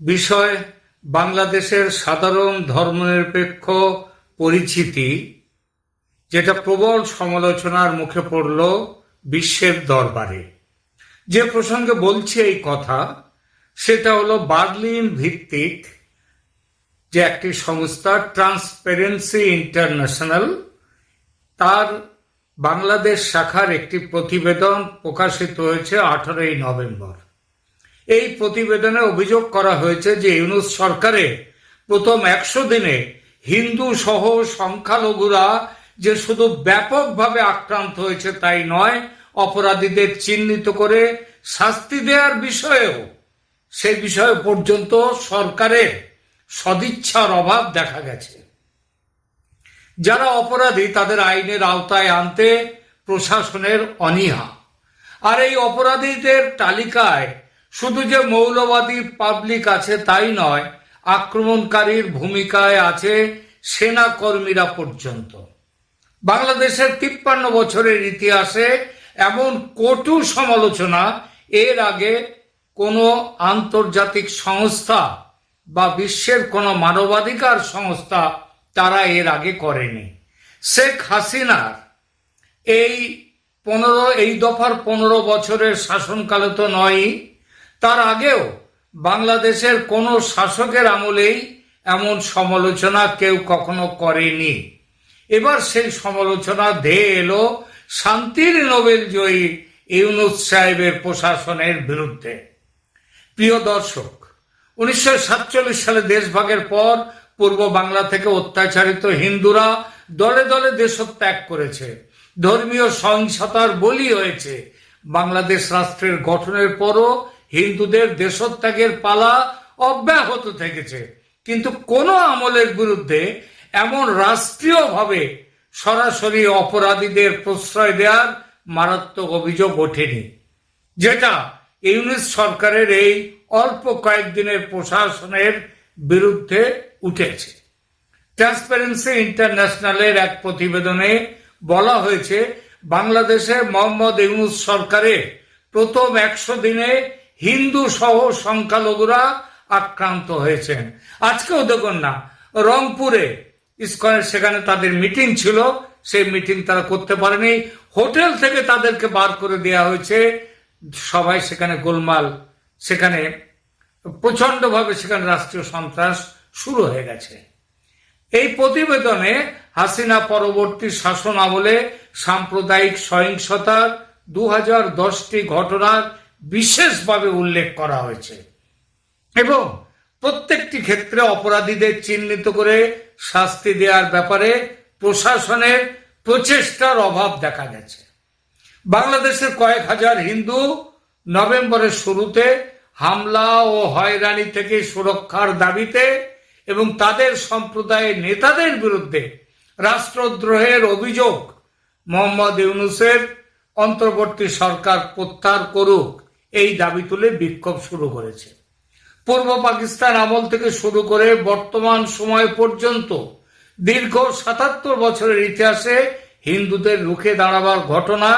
বিষয় বাংলাদেশের সাধারণ ধর্মনিরপেক্ষ পরিচিতি, যেটা প্রবল সমালোচনার মুখে পড়ল বিশ্বের দরবারে। যে প্রসঙ্গে বলছি এই কথা, সেটা হলো বার্লিন ভিত্তিক যে একটি সংস্থা ট্রান্সপারেন্সি ইন্টারন্যাশনাল তার বাংলাদেশ শাখার একটি প্রতিবেদন প্রকাশিত হয়েছে আঠারোই নভেম্বর। এই প্রতিবেদনে অভিযোগ করা হয়েছে যে ইউনুস সরকারের প্রথম একশো দিনে হিন্দু সহ সংখ্যালঘুরা যে শুধু ব্যাপকভাবে আক্রান্ত হয়েছে তাই নয়, অপরাধীদের চিহ্নিত করে শাস্তি দেওয়ার বিষয়েও সে বিষয়ে পর্যন্ত সরকারের সদিচ্ছার অভাব দেখা গেছে। যারা অপরাধী তাদের আইনের আওতায় আনতে প্রশাসনের অনীহা। আর এই অপরাধীদের তালিকায় শুধু যে মৌলবাদী পাবলিক আছে তাই নয়, আক্রমণকারীর ভূমিকায় আছে সেনা কর্মীরা পর্যন্ত। বাংলাদেশের তিপ্পান্ন বছরের ইতিহাসে এমন কটু সমালোচনা এর আগে কোনো আন্তর্জাতিক সংস্থা বা বিশ্বের কোনো মানবাধিকার সংস্থা তারা এর আগে করেনি। শেখ হাসিনার এই পনেরো, এই দফার পনেরো বছরের শাসনকালে তো নয়ই তার আগেও বাংলাদেশের কোনো শাসকের আমলেই এমন সমালোচনা কেউ কখনো করেনি। এবার সেই সমালোচনা ধেয়ে এলো শান্তির নোবেল জয়ী ইউনুস সাহেবের প্রশাসনের বিরুদ্ধে। প্রিয় দর্শক, উনিশশো সাতচল্লিশ সালে দেশভাগের পর পূর্ব বাংলা থেকে অত্যাচারিত হিন্দুরা দলে দলে দেশত্যাগ করেছে। ধর্মীয় সহিংসতার বলি হয়েছে। বাংলাদেশ রাষ্ট্রের গঠনের পরও হিন্দুদের দেশত্যাগের পালা অব্যাহত থেকেছে। কিন্তু কোনো আমলের বিরুদ্ধে এমন রাষ্ট্রীয়ভাবে সরাসরি অপরাধীদের প্রশ্রয় দেওয়ার মারাত্মক অভিযোগ ওঠেনি, যেটা ইউনিস সরকারের এই অল্প কয়েকদিনের প্রশাসনের বিরুদ্ধে উঠেছে। ট্রান্সপারেন্সি ইন্টারন্যাশনালের এক প্রতিবেদনে বলা হয়েছে, বাংলাদেশে মোহাম্মদ ইউনুস সরকারের প্রথম একশো দিনে হিন্দু সহ সংখ্যালঘুরা আক্রান্ত হয়েছেন। আজকেও দেখুন না, রংপুরে ইস্কনের সেখানে তাদের মিটিং ছিল, সেই মিটিং তারা করতে পারেনি। হোটেল থেকে তাদেরকে বার করে দেওয়া হয়েছে। সবাই সেখানে গোলমাল, সেখানে প্রচন্ডভাবে সেখানে রাষ্ট্রীয় সন্ত্রাস শুরু হয়ে গেছে। এই প্রতিবেদনে হাসিনা পরবর্তী শাসন আমলে সাম্প্রদায়িক সহিংসতার দু হাজার দশটি ঘটনার বিশেষভাবে উল্লেখ করা হয়েছে। এবং প্রত্যেকটি ক্ষেত্রে অপরাধীদের চিহ্নিত করে শাস্তি দেওয়ার ব্যাপারে প্রশাসনের প্রচেষ্টার অভাব দেখা গেছে। বাংলাদেশের কয়েক হাজার হিন্দু নভেম্বরের শুরুতে হামলা ও হয়রানি থেকে সুরক্ষার দাবিতে এবং তাদের সম্প্রদায়ের নেতাদের বিরুদ্ধে রাষ্ট্রদ্রোহের অভিযোগ মোহাম্মদ ইউনুসের অন্তর্বর্তী সরকার প্রত্যাহার করুক এই দাবি তুলে বিক্ষোভ শুরু করেছে। পূর্ব পাকিস্তান আমল থেকে শুরু করে বর্তমান সময় পর্যন্ত দীর্ঘ সাতাত্তর বছরের ইতিহাসে হিন্দুদের রুখে দাঁড়াবার ঘটনা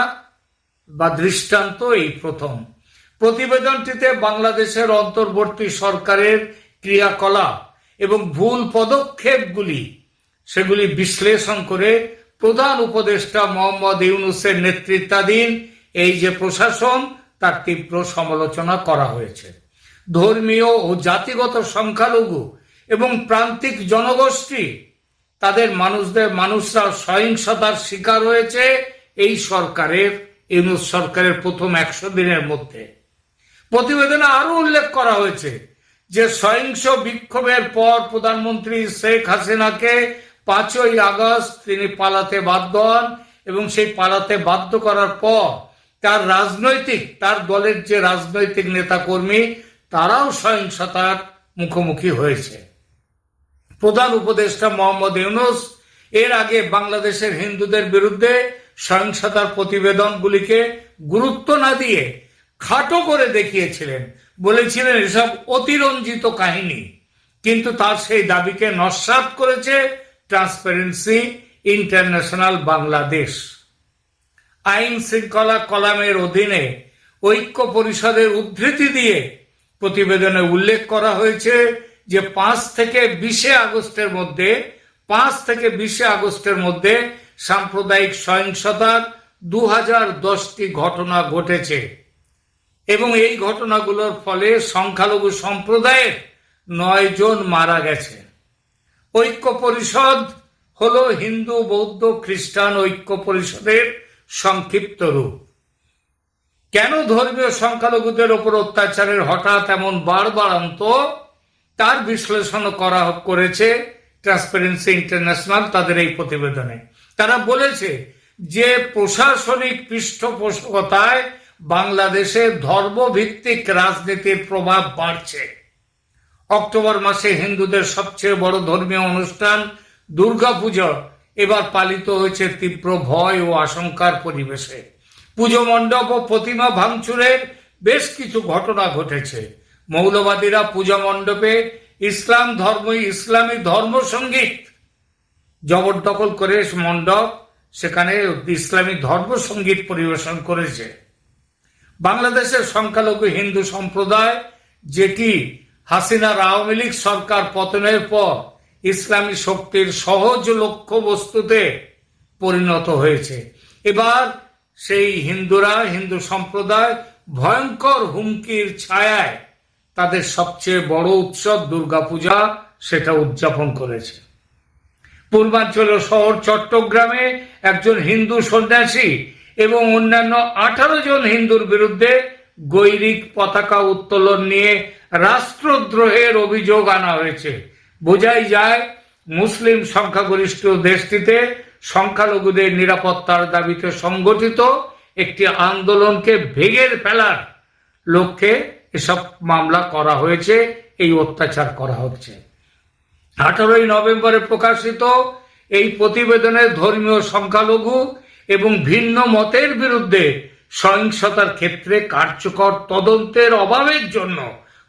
বা দৃষ্টান্ত এই প্রথম। প্রতিবেদনটিতে বাংলাদেশের অন্তর্বর্তী সরকারের ক্রিয়াকলাপ এবং ভুল পদক্ষেপগুলি, সেগুলি বিশ্লেষণ করে প্রধান উপদেষ্টা মোহাম্মদ ইউনুসের নেতৃত্বাধীন এই যে প্রশাসন তার তীব্র সমালোচনা করা হয়েছে। ধর্মীয় ও জাতিগত সংখ্যালঘু এবং প্রান্তিক জনগোষ্ঠী, তাদের মানুষদের, মানুষরা সহিংসতার শিকার হয়েছে এই সরকারের, ইউনুস সরকারের প্রথম একশো দিনের মধ্যে। প্রতিবেদনে আরও উল্লেখ করা হয়েছে যে সহিংস বিক্ষোভের পর প্রধানমন্ত্রী শেখ হাসিনাকে পাঁচই আগস্ট তিনি পালাতে বাধ্য হন এবং সেই পালাতে বাধ্য করার পর তার রাজনৈতিক, তার দলের যে রাজনৈতিক নেতাকর্মী, তারাও সহিংসতার মুখোমুখি হয়েছে। প্রধান উপদেষ্টা মোহাম্মদ ইউনুস এর আগে বাংলাদেশের হিন্দুদের বিরুদ্ধে সহিংসতার প্রতিবেদনগুলিকে গুরুত্ব না দিয়ে খাটো করে দেখিয়েছিলেন, বলেছিলেন এসব অতিরঞ্জিত কাহিনী। কিন্তু তার সেই দাবিকে নস্বাত করেছে ট্রান্সপারেন্সি ইন্টারন্যাশনাল বাংলাদেশ। আইন শৃঙ্খলা কলামের অধীনে ঐক্য পরিষদের উদ্ধৃতি দিয়ে প্রতিবেদনে উল্লেখ করা হয়েছে যে পাঁচ থেকে বিশে আগস্টের মধ্যে, পাঁচ থেকে বিশে আগস্টের মধ্যে সাম্প্রদায়িক সহিংসতার দু হাজার দশটি ঘটনা ঘটেছে এবং এই ঘটনাগুলোর ফলে সংখ্যালঘু সম্প্রদায়ের নয় জন মারা গেছে। ঐক্য পরিষদ হলো হিন্দু, বৌদ্ধ, খ্রিস্টান ঐক্য পরিষদের সংক্ষিপ্ত রূপ। কেন ধর্মীয় সংখ্যালঘুদের ওপর অত্যাচারের হঠাৎ এমন বাড়বাড়ান্ত তার বিশ্লেষণ করা করেছে ট্রান্সপারেন্সি ইন্টারন্যাশনাল তাদের এই প্রতিবেদনে। তারা বলেছে যে প্রশাসনিক পৃষ্ঠপোষকতায় বাংলাদেশে ধর্মভিত্তিক রাজনীতির প্রভাব বাড়ছে। অক্টোবর মাসে হিন্দুদের সবচেয়ে বড় ধর্মীয় অনুষ্ঠান দুর্গাপুজো। এবার পালিত হয়েছে তীব্র ভয় ও আশঙ্কার পরিবেশে। পুজো মণ্ডপ ও প্রতিমা ভাঙচুরের বেশ কিছু ঘটনা ঘটেছে। মৌলবাদীরা পূজা মণ্ডপে ইসলাম ধর্ম, ইসলামী ধর্ম সংগীত জবরদখল করে মণ্ডপ, সেখানে ইসলামী ধর্ম সংগীত পরিবেশন করেছে। বাংলাদেশের সংখ্যালঘু হিন্দু সম্প্রদায়, যেটি হাসিনার আওয়ামী লীগ সরকার পতনের পর ইসলামী শক্তির সহজ লক্ষ্য বস্তুতে পরিণত হয়েছে। এবার সেই হিন্দুরা, হিন্দু সম্প্রদায় ভয়ঙ্কর হুমকির ছায়ায় তাদের সবচেয়ে বড় উৎসব দুর্গাপূজা, সেটা উদযাপন করেছে। পূর্বাঞ্চলীয় শহর চট্টগ্রামে একজন হিন্দু সন্ন্যাসী এবং অন্যান্য আঠারো জন হিন্দুর বিরুদ্ধে গৈরিক পতাকা উত্তোলন নিয়ে রাষ্ট্রদ্রোহের অভিযোগ আনা হয়েছে। বোঝাই যায় মুসলিম সংখ্যাগরিষ্ঠ দেশটিতে সংখ্যালঘুদের নিরাপত্তার দাবিতে সংগঠিত একটি আন্দোলনকে ভেঙে ফেলার লক্ষ্যে এসব মামলা করা হয়েছে, এই অত্যাচার করা হচ্ছে। আঠারোই নভেম্বরে প্রকাশিত এই প্রতিবেদনে ধর্মীয় সংখ্যালঘু এবং ভিন্ন মতের বিরুদ্ধে সহিংসতার ক্ষেত্রে কার্যকর তদন্তের অভাবের জন্য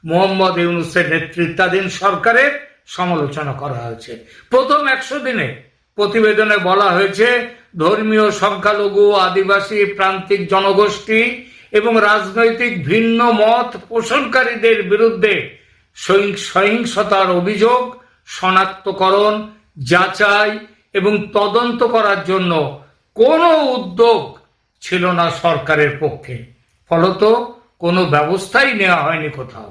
মোহাম্মদ ইউনুসের নেতৃত্বাধীন সরকারের সমালোচনা করা হয়েছে। প্রথম একশো দিনে প্রতিবেদনে বলা হয়েছে, ধর্মীয় সংখ্যালঘু, আদিবাসী, প্রান্তিক জনগোষ্ঠী এবং রাজনৈতিক ভিন্ন মত পোষণকারীদের বিরুদ্ধে সহিংসতার অভিযোগ, শনাক্তকরণ, যাচাই এবং তদন্ত করার জন্য কোনো উদ্যোগ ছিল না সরকারের পক্ষে। ফলত কোনো ব্যবস্থাই নেওয়া হয়নি কোথাও।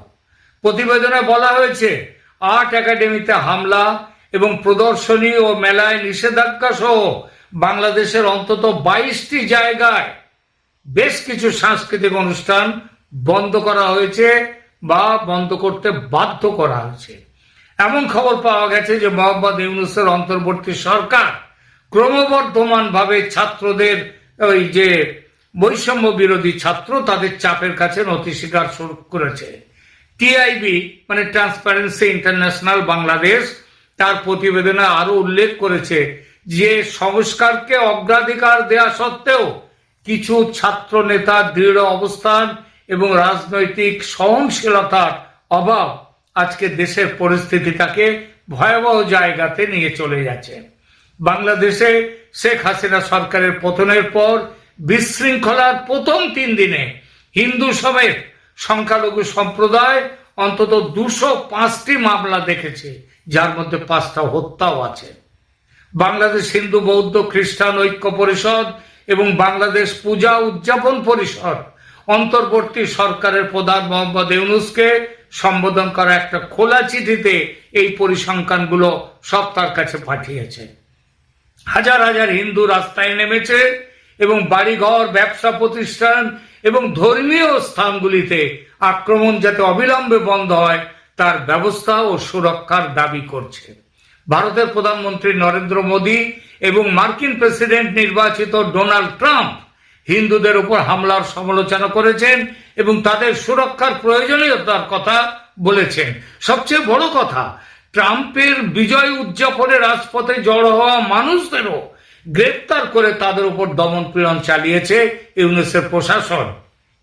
প্রতিবেদনে বলা হয়েছে আর্ট একাডেমিতে হামলা এবং প্রদর্শনী ও মেলায় নিষেধাজ্ঞা সহ বাংলাদেশের অন্তত বাইশটি জায়গায় বেশ কিছু সাংস্কৃতিক অনুষ্ঠান বন্ধ করা হয়েছে বা বন্ধ করতে বাধ্য করা হয়েছে। এমন খবর পাওয়া গেছে যে মোহাম্মদ ইউনুসের অন্তর্বর্তী সরকার ক্রমবর্ধমানভাবে ছাত্রদের ওই যে বৈষম্য বিরোধী ছাত্র তাদের চাপের কাছে নথি স্বীকার শুরু করেছে। টিআইবি মানে ট্রান্সপারেন্সি ইন্টারন্যাশনাল বাংলাদেশ তার প্রতিবেদনে আরও উল্লেখ করেছে যে সংস্কারকে অগ্রাধিকার দেয়া সত্ত্বেও কিছু ছাত্র নেতার দৃঢ় অবস্থান এবং রাজনৈতিক সহনশীলতার অভাব আজকে দেশের পরিস্থিতিটাকে ভয়াবহ জায়গাতে নিয়ে চলে যাচ্ছে। বাংলাদেশে শেখ হাসিনা সরকারের পতনের পর বিশৃঙ্খলার প্রথম তিন দিনে হিন্দু সমেত সংখ্যালঘু সম্প্রদায় অন্তত দুশো পাঁচটি মামলা দেখেছে, যার মধ্যে পাঁচটা হত্যাও আছে। বাংলাদেশ হিন্দু বৌদ্ধ খ্রিস্টান ঐক্য পরিষদ এবং বাংলাদেশ পূজা উদযাপন পরিষদ অন্তর্বর্তী সরকারের প্রধান মোহাম্মদ ইউনুসকে সম্বোধন করা একটা খোলা চিঠিতে এই পরিসংখ্যানগুলো সব তার কাছে পাঠিয়েছে। হাজার হাজার হিন্দু রাস্তায় নেমেছে এবং বাড়িঘর, ব্যবসা প্রতিষ্ঠান এবং ধর্মীয় স্থানগুলিতে আক্রমণ যাতে অবিলম্বে বন্ধ হয়, তার ব্যবস্থা ও সুরক্ষার দাবি করছে। ভারতের প্রধানমন্ত্রী নরেন্দ্র মোদী এবং মার্কিন প্রেসিডেন্ট নির্বাচিত ডোনাল্ড ট্রাম্প হিন্দুদের উপর হামলার সমালোচনা করেছেন এবং তাদের সুরক্ষার প্রয়োজনীয়তার কথা বলেছেন। সবচেয়ে বড় কথা, ট্রাম্পের বিজয় উদযাপনে রাজপথে জড়ো হওয়া মানুষদেরও গ্রেপ্তার করে তাদের উপর দমন পীড়ন চালিয়েছে ইউনেসের প্রশাসন।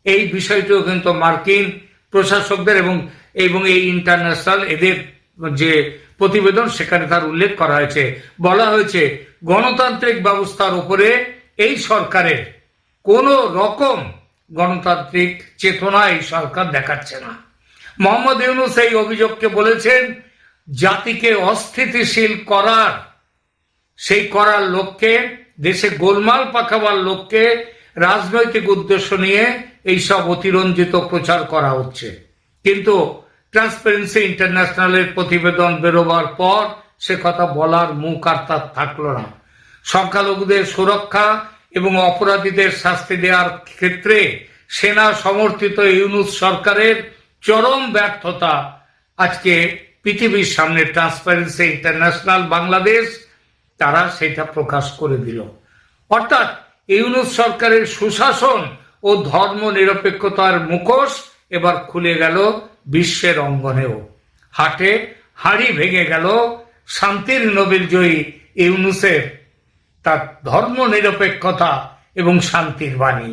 এই বিষয়টিও কিন্তু মার্কিন প্রশাসকদের এবং এবং এই ইন্টারন্যাশনাল এদের যে প্রতিবেদন, সেখানে তার উল্লেখ করা হয়েছে। বলা হয়েছে, গণতান্ত্রিক ব্যবস্থার উপরে এই সরকারের কোনো রকম গণতান্ত্রিক চেতনা এই সরকার দেখাচ্ছে না। মোহাম্মদ ইউনুস এই অভিযোগকে বলেছেন, জাতিকে অস্থিতিশীল করার সেই করার লক্ষ্যে দেশে গোলমাল পাকাবার লক্ষ্যে রাজনৈতিক উদ্দেশ্য নিয়ে এইসব অতিরঞ্জিত প্রচার করা হচ্ছে। কিন্তু ট্রান্সপারেন্সি ইন্টারন্যাশনালের প্রতিবেদন বেরোবার পর সে কথা বলার মুখ আর তার থাকল না। সংখ্যালঘুদের সুরক্ষা এবং অপরাধীদের শাস্তি দেওয়ার ক্ষেত্রে সেনা সমর্থিত ইউনুস সরকারের চরম ব্যর্থতা আজকে পৃথিবীর সামনে ট্রান্সপারেন্সি ইন্টারন্যাশনাল বাংলাদেশ তারা সেটা প্রকাশ করে দিল। অর্থাৎ ইউনুস সরকারের সুশাসন ও ধর্ম নিরপেক্ষতার মুখোশ এবার খুলে গেল বিশ্বের অঙ্গনেও। হাটে হাড়ি ভেঙে গেল শান্তির নোবেল জয়ী ইউনুসের। তার ধর্ম নিরপেক্ষতা এবং শান্তির বাণী।